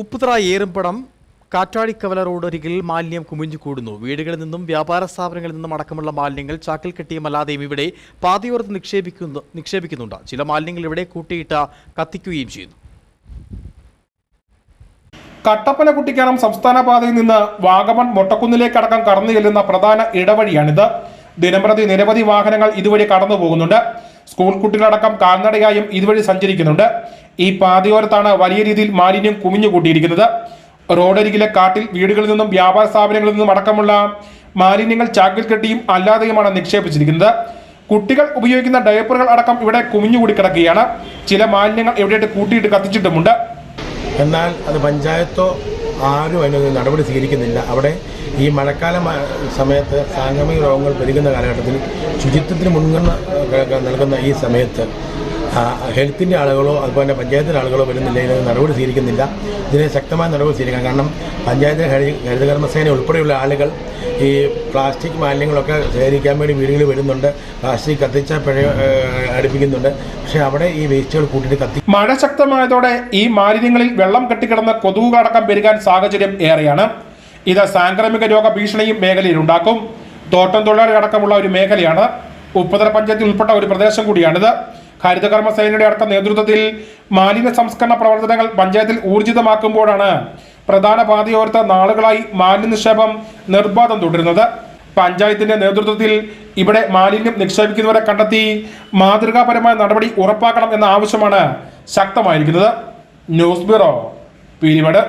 ഉപ്പുതറ ഏറുംപടം കാറ്റാടിക്കവല റോഡരികിൽ മാലിന്യം കുമിഞ്ഞു കൂടുന്നു വീടുകളിൽ നിന്നും വ്യാപാര സ്ഥാപനങ്ങളിൽ നിന്നും അടക്കമുള്ള മാലിന്യങ്ങൾ ചാക്കിൽ കെട്ടിയുമല്ലാതെയും ഇവിടെ പാതയോർത്ത് നിക്ഷേപിക്കുന്നു നിക്ഷേപിക്കുന്നുണ്ട്. ചില മാലിന്യങ്ങൾ ഇവിടെ കൂട്ടിയിട്ട് കത്തിക്കുകയും ചെയ്യുന്നു. കട്ടപ്പന കുട്ടിക്കാനം സംസ്ഥാന പാതയിൽ നിന്ന് വാഗമൺ മൊട്ടക്കുന്നിലേക്കടക്കം കടന്നു ചെല്ലുന്ന പ്രധാന ഇടവഴിയാണിത്. ദിനംപ്രതി നിരവധി വാഹനങ്ങൾ ഇതുവഴി കടന്നു പോകുന്നുണ്ട് സ്കൂൾ കുട്ടികളടക്കം കാൽനടയായും ഇതുവഴി സഞ്ചരിക്കുന്നുണ്ട്. ഈ പാതയോരത്താണ് വലിയ രീതിയിൽ മാലിന്യം കുമിഞ്ഞു കൂട്ടിയിരിക്കുന്നത് റോഡരികിലെ കാട്ടിൽ വീടുകളിൽ നിന്നും വ്യാപാര സ്ഥാപനങ്ങളിൽ നിന്നും അടക്കമുള്ള മാലിന്യങ്ങൾ ചാക്കിൽ കെട്ടിയും അല്ലാതെയുമാണ് നിക്ഷേപിച്ചിരിക്കുന്നത്. കുട്ടികൾ ഉപയോഗിക്കുന്ന ഡയപ്പറുകൾ അടക്കം ഇവിടെ കുമിഞ്ഞുകൂടി കിടക്കുകയാണ്. ചില മാലിന്യങ്ങൾ എവിടെയായിട്ട് കൂട്ടിയിട്ട് കത്തിച്ചിട്ടുമുണ്ട്. എന്നാൽ അത് പഞ്ചായത്തോ ആരും അതിനൊരു നടപടി സ്വീകരിക്കുന്നില്ല. അവിടെ ഈ മഴക്കാല സമയത്ത് സാംക്രമിക രോഗങ്ങൾ പെരുകുന്ന കാലഘട്ടത്തിൽ ശുചിത്വത്തിന് മുൻഗണന നൽകുന്ന ഈ സമയത്ത് ഹെൽത്തിന്റെ ആളുകളോ അതുപോലെ തന്നെ പഞ്ചായത്തിന്റെ ആളുകളോ വരുന്നില്ല. ഇതിന് നടപടി സ്വീകരിക്കുന്നില്ല. ഇതിനെ ശക്തമായ നടപടി സ്വീകരിക്കണം. കാരണം പഞ്ചായത്തിലെ ഹരി ഹരിതകർമ്മസേന ഉൾപ്പെടെയുള്ള ആളുകൾ ഈ പ്ലാസ്റ്റിക് മാലിന്യങ്ങളൊക്കെ ശേഖരിക്കാൻ വേണ്ടി വീടുകളിൽ വരുന്നുണ്ട്. പ്ലാസ്റ്റിക് കത്തിച്ച പിഴ അടുപ്പിക്കുന്നുണ്ട്. പക്ഷേ അവിടെ ഈ വേസ്റ്റുകൾ കൂട്ടിയിട്ട് കത്തി മഴ ശക്തമായതോടെ ഈ മാലിന്യങ്ങളിൽ വെള്ളം കെട്ടിക്കിടന്ന് കൊതുകുകടക്കം പെരുകാൻ സാഹചര്യം ഏറെയാണ്. ഇത് സാംക്രമിക രോഗ ഭീഷണിയും മേഖലയിൽ ഉണ്ടാക്കും തോട്ടം തൊഴിലാളി അടക്കമുള്ള ഒരു മേഖലയാണ്. ഉപ്പുതല പഞ്ചായത്തിൽ ഉൾപ്പെട്ട ഒരു പ്രദേശം കൂടിയാണിത്. ഹരിതകർമ്മ സേനയുടെ അടക്ക നേതൃത്വത്തിൽ മാലിന്യ സംസ്കരണ പ്രവർത്തനങ്ങൾ പഞ്ചായത്തിൽ ഊർജിതമാക്കുമ്പോഴാണ് പ്രധാന പാതയോരത്ത് നാളുകളായി മാലിന്യ നിക്ഷേപം നിർബാധം തുടരുന്നത്. പഞ്ചായത്തിന്റെ നേതൃത്വത്തിൽ ഇവിടെ മാലിന്യം നിക്ഷേപിക്കുന്നവരെ കണ്ടെത്തി മാതൃകാപരമായ നടപടി ഉറപ്പാക്കണം എന്ന ആവശ്യമാണ് ശക്തമായിരിക്കുന്നത്. News bureau Peermade